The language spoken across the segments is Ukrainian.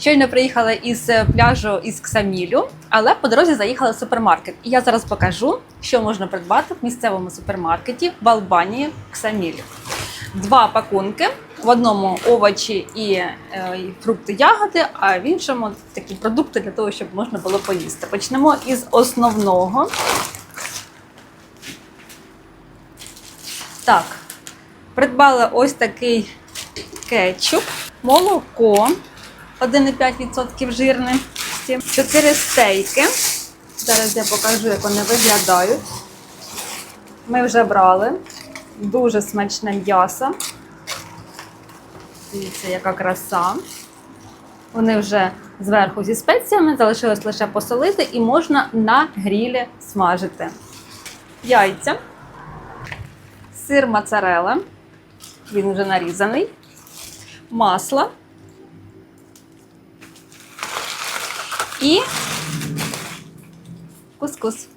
Щойно приїхала із е, пляжу із Ксамілю, але по дорозі заїхала в супермаркет. І я зараз покажу, що можна придбати в місцевому супермаркеті в Албанії Ксамілю. Два пакунки. В одному овочі і, е, і фрукти ягоди, а в іншому такі продукти для того, щоб можна було поїсти. Почнемо із основного. Так, придбала ось такий кетчуп, молоко 1,5% жирності, 4 стейки. Зараз я покажу, як вони виглядають. Ми вже брали дуже смачне м'ясо. Дивіться, яка краса. Вони вже зверху зі спеціями, залишилось лише посолити і можна на грілі смажити. Яйця, сир моцарелла, він вже нарізаний, масло і кускус.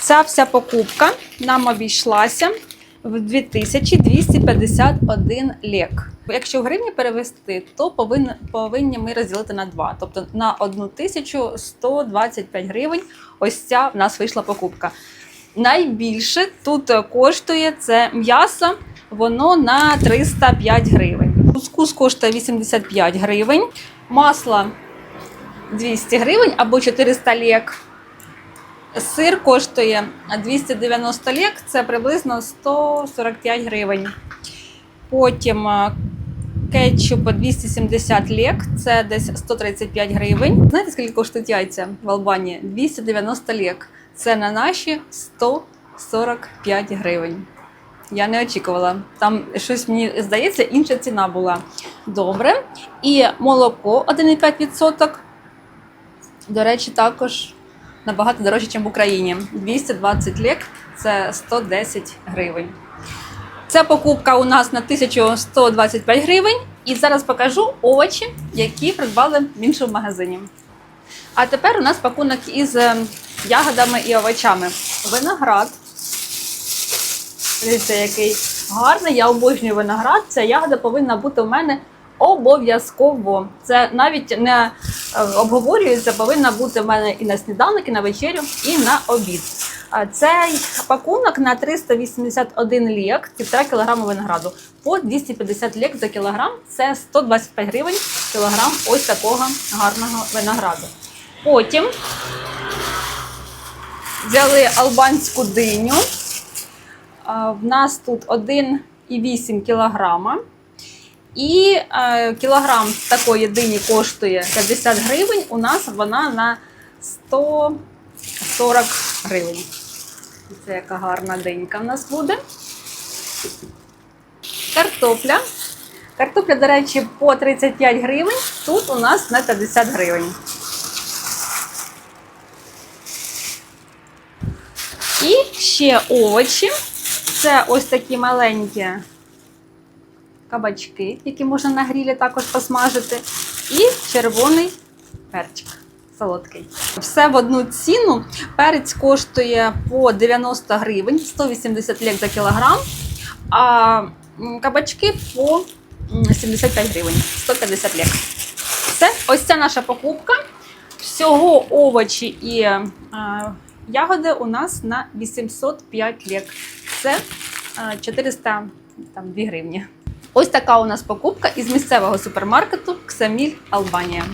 Ця вся покупка нам обійшлася в 2251 лек. Якщо в гривні перевести, то повинні, повинні ми розділити на 2. Тобто на 1125 гривень ось ця в нас вийшла покупка. Найбільше тут коштує це м'ясо, воно на 305 гривень. Кускус коштує 85 гривень, масло 200 гривень або 400 лек. Сир коштує 290 лек, це приблизно 145 гривень. Потім е, кетчуп 270 лек, це десь 135 гривень. Знаєте, скільки коштують яйця в Албанії? 290 лек. Це на наші 145 гривень. Я не очікувала. Там щось мені здається, інша ціна була. Добре. І молоко 1,5%. До речі, також набагато дорожче, ніж в Україні. 220 лек це 110 гривень. Ця покупка у нас на 1125 гривень. І зараз покажу овочі, які придбали в іншому магазині. А тепер у нас пакунок із е, ягодами і овочами. Виноград. Дивіться, який гарний. Я обожнюю виноград. Ця ягода повинна бути у мене обов'язково. Це навіть не е, обговорюється, повинна бути в мене і на сніданок, і на вечерю, і на обід. Цей пакунок на 381 лек, 1,5 кг винограду. По 250 лек за кілограм це 125 гривень кілограм ось такого гарного винограду. Потім взяли албанську диню. В нас тут 1,8 кілограма. І е, кілограм такої дині коштує 50 гривень. У нас вона на 140 гривень. Це яка гарна денька в нас буде. Картопля. Картопля, до речі, по 35 гривень. Тут у нас на 50 гривень. І ще овочі. Це ось такі маленькі кабачки, які можна на грілі також посмажити, і червоний перчик солодкий. Все в одну ціну. Перець коштує по 90 гривень, 180 лек за кілограм, а кабачки по 75 гривень, 150 лек. Все, ось це наша покупка. Всього овочі і ягоди у нас на 805 лек. Це е, 402 гривні. Ось така у нас покупка із місцевого супермаркету Ксаміль Албанія.